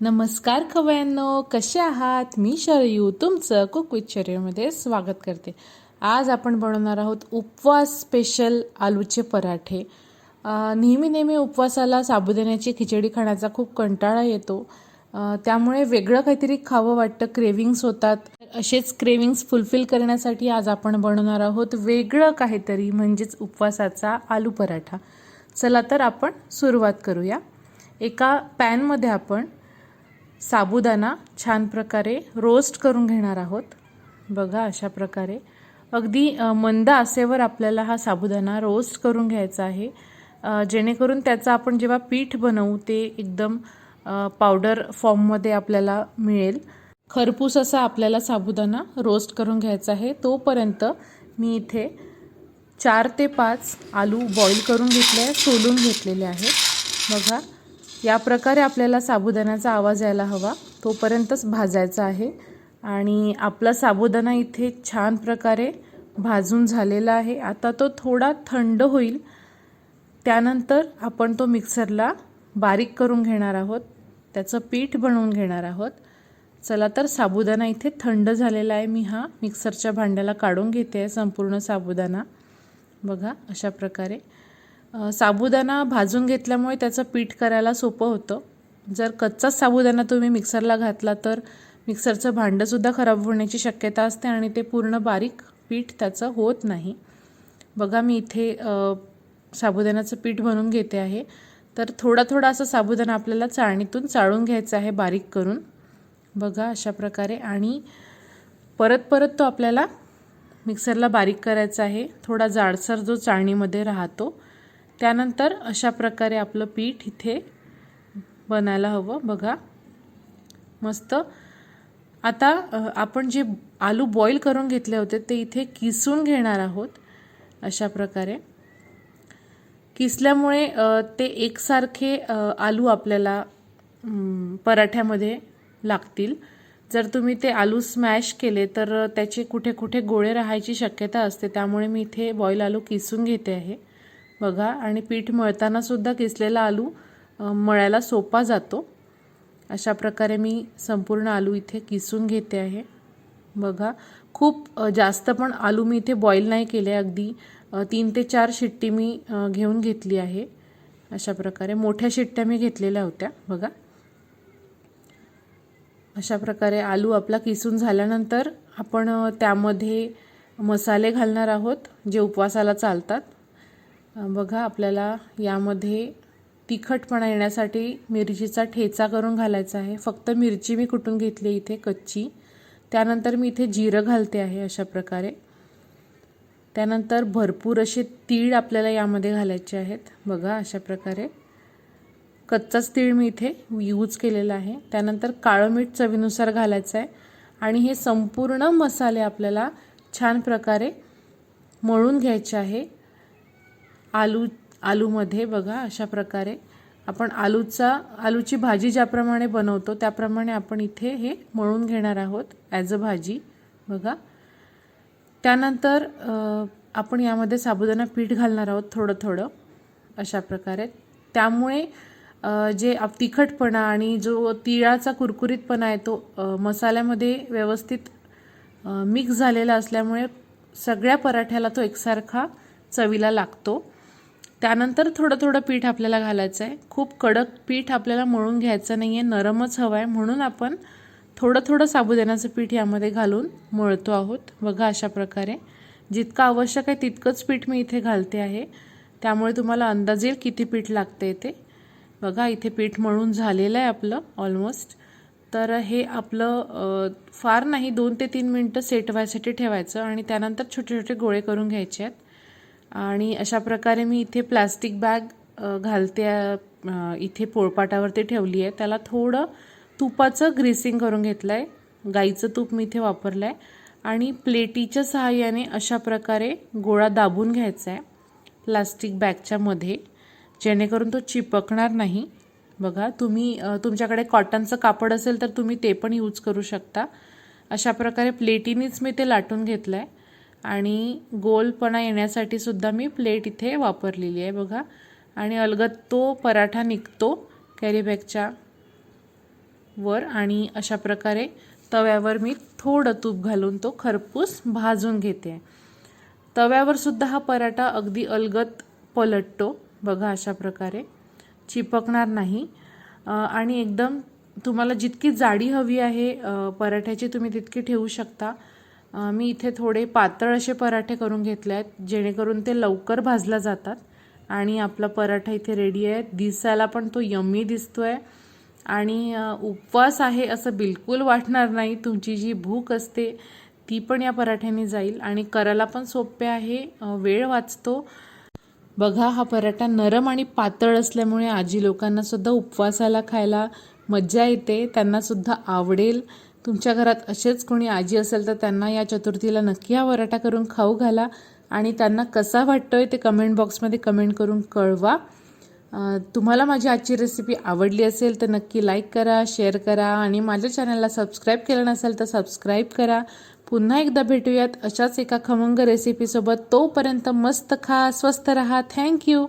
नमस्कार खवयांनो कसे आहात? मी शरयू तुमचं कुक विथ शरयूमध्ये स्वागत करते. आज आपण बनवणार आहोत उपवास स्पेशल आलूचे पराठे. नेहमी नेहमी उपवासाला साबुदाण्याची खिचडी खाण्याचा खूप कंटाळा येतो. त्यामुळे वेगळं काहीतरी खावं वाटतं क्रेविंग्स होतात. असेच क्रेविंग्स फुलफिल करण्यासाठी आज आपण बनवणार आहोत वेगळं काहीतरी म्हणजेच उपवासाचा आलू पराठा. चला तर आपण सुरुवात करूया. एका पॅनमध्ये आपण साबुदाणा छान प्रकारे रोस्ट करून घेणार आहोत. बघा अशा प्रकारे. अगदी मंद आसेवर आपल्याला हा साबुदाणा रोस्ट करून घ्यायचा आहे. जेणेकरून त्याचं आपण जेव्हा पीठ बनवू ते एकदम पावडर फॉर्ममध्ये आपल्याला मिळेल. खरपूस असा आपल्याला साबुदाणा रोस्ट करून घ्यायचा आहे. तोपर्यंत मी इथे चार ते पाच आलू बॉईल करून घेतले सोलून घेतलेले आहेत. बघा. या प्रकारे आपल्याला साबुदाण्याचा आवाज यायला हवा. तोपर्यंतच भाजायचा आहे. आणि आपला साबुदाणा इथे छान प्रकारे भाजून झालेला आहे. आता तो थोडा थंड होईल. त्यानंतर आपण तो मिक्सरला बारीक करून घेणार आहोत. त्याचं पीठ बनवून घेणार आहोत. चला तर साबुदाणा इथे थंड झालेला आहे. मी हा मिक्सरच्या भांड्याला काढून घेते आहे. संपूर्ण साबुदाणा. बघा अशा प्रकारे. साबुदाणा भाजून घेतल्यामुळे त्याचं पीठ करायला सोपं होतं. जर कच्चाच साबुदाणा तुम्ही मिक्सरला घातला तर मिक्सरचं भांडंसुद्धा खराब होण्याची शक्यता असते आणि ते पूर्ण बारीक पीठ त्याचं होत नाही. बघा मी इथे साबुदाण्याचं पीठ बनवून घेते आहे. तर थोडा थोडा असं साबुदाणा आपल्याला चाळणीतून चाळून घ्यायचा आहे बारीक करून. बघा अशा प्रकारे. आणि परत परत तो आपल्याला मिक्सरला बारीक करायचा आहे. थोडा जाडसर जो चाळणीमध्ये राहतो त्यानंतर अशा प्रकारे आपलं पीठ इथे बनायला हवं. बघा. मस्त. आता आपण जे आलू बॉईल करून घेतले होते ते इथे किसून घेणार आहोत अशा प्रकारे. किसल्यामुळे ते एकसारखे आलू आपल्याला पराठ्यामध्ये लागतील. जर तुम्ही ते आलू स्मॅश केले तर त्याचे कुठे कुठे गोळे राहायची शक्यता असते. त्यामुळे मी इथे बॉईल आलू किसून घेते आहे. बघा. आणि पीठ मळताना सुद्धा किसलेला आलू मळायला सोपा जातो. अशा प्रकारे मी संपूर्ण आलू इथे किसून घेते आहे. बघा. खूप जास्त पण आलू मी इथे बॉईल नाही केले. अगदी तीन ते चार शिट्टी मी घेऊन घेतली आहे. अशा प्रकारे मोठ्या शिट्ट्या मी घेतलेल्या होत्या. बघा. अशा प्रकारे आलू आपला किसून झाल्यानंतर आपण त्यामध्ये मसाले घालणार आहोत जे उपवासाला चालतात. बघा आपल्याला यामध्ये तिखटपणा येण्यासाठी मिरचीचा ठेचा करून घालायचा आहे. फक्त मिरची मी कुटून घेतली इथे? कच्ची. त्यानंतर मी इथे जिरं घालते आहे अशा प्रकारे. त्यानंतर भरपूर असे तीळ आपल्याला यामध्ये घालायचे आहेत. बघा अशा प्रकारे. कच्चाच तीळ मी इथे यूज केलेला आहे. त्यानंतर काळं मीठ चवीनुसार घालायचं आहे. आणि हे संपूर्ण मसाले आपल्याला छान प्रकारे मळून घ्यायचे आहे. आलू आलूमध्ये बघा अशा प्रकारे आपण आलूचा आलूची भाजी ज्याप्रमाणे बनवतो त्याप्रमाणे आपण इथे हे मळून घेणार आहोत ॲज अ भाजी. बघा. त्यानंतर आपण यामध्ये साबुदाणा पीठ घालणार आहोत थोडं थोडं अशा प्रकारे. त्यामुळे जे तिखटपणा आणि जो तिळाचा कुरकुरीतपणा आहे तो मसाल्यामध्ये व्यवस्थित मिक्स झालेला असल्यामुळे सगळ्या पराठ्याला तो एकसारखा चवीला लागतो. त्यानंतर थोडं थोडं पीठ आपल्याला घालायचं आहे खूप कडक पीठ आपल्याला मळून घ्यायचं नाही आहे नरमच हवं आहे म्हणून आपण थोडं थोडं साबुदाण्याचं पीठ यामध्ये घालून मळतो आहोत. बघा अशा प्रकारे. जितकं आवश्यक आहे तितकंच पीठ मी इथे घालते आहे. त्यामुळे तुम्हाला अंदाज येईल किती पीठ लागते ते. बघा इथे पीठ मळून झालेलं आहे आपलं ऑलमोस्ट तर हे आपलं फार नाही दोन ते तीन मिनटं सेट व्हायसाठी ठेवायचं आणि त्यानंतर छोटे छोटे गोळे करून घ्यायचे आहेत. आणि अशा प्रकारे मी इथे प्लास्टिक बॅग घालते इथे पोळपाटावरती ठेवली आहे. त्याला थोडं तुपाचं ग्रेसिंग करून घेतलं आहे गाईचं तूप मी इथे वापरलं आहे आणि प्लेटीच्या सहाय्याने अशा प्रकारे गोळा दाबून घ्यायचा आहे प्लास्टिक बॅगच्या मध्ये. जेणेकरून तो चिपकणार नाही. बघा तुम्ही तुमच्याकडे कॉटनचं कापड असेल तर तुम्ही ते पण यूज करू शकता. अशा प्रकारे प्लेटीनेच मी ते लाटून घेतलं आहे आणि गोलपणा येण्यासाठी सुद्धा मी प्लेट इथे वापरलेली आहे बघा. आणि अलगद तो पराठा निघतो कॅरीबॅगच्या वर आणि अशा प्रकारे तव्यावर मी थोडं तूप घालून तो खरपूस भाजून घेते. तव्यावर सुद्धा हा पराठा अगदी अलगद पलटतो बघा अशा प्रकारे. चिपकणार नाही. आणि एकदम तुम्हाला जितकी जाडी हवी आहे पराठ्याची तुम्ही तितकी ठेवू शकता. मी इथे थोडे पातळ असे पराठे करून घेतले आहेत जेणेकरून ते लवकर भाजल्या जातात. आणि आपला पराठा इथे रेडी आहे. दिसायला पण तो यम्मी दिसतोय. आणि उपवास आहे असं बिलकुल वाटणार नाही. तुमची जी भूक असते ती पण या पराठ्याने जाईल. आणि करायला पण सोपे आहे. वेळ वाचतो. बघा हा पराठा नरम आणि पातळ असल्यामुळे आजी लोकांनासुद्धा उपवासाला खायला मज्जा येते. त्यांनासुद्धा आवडेल. तुमच्या घरात असेच कोणी आजी असेल तर त्यांना या चतुर्थीला नक्की हा वराटा करून खाऊ घाला. आणि त्यांना कसा वाटतोय ते कमेंट बॉक्समध्ये कमेंट करून कळवा. तुम्हाला माझी आजची रेसिपी आवडली असेल तर नक्की लाईक करा शेअर करा. आणि माझ्या चॅनलला सबस्क्राईब केलं नसेल तर सबस्क्राईब करा. पुन्हा एकदा भेटूयात अशाच एका खमंग रेसिपीसोबत तोपर्यंत मस्त खा स्वस्त रहा. थँक्यू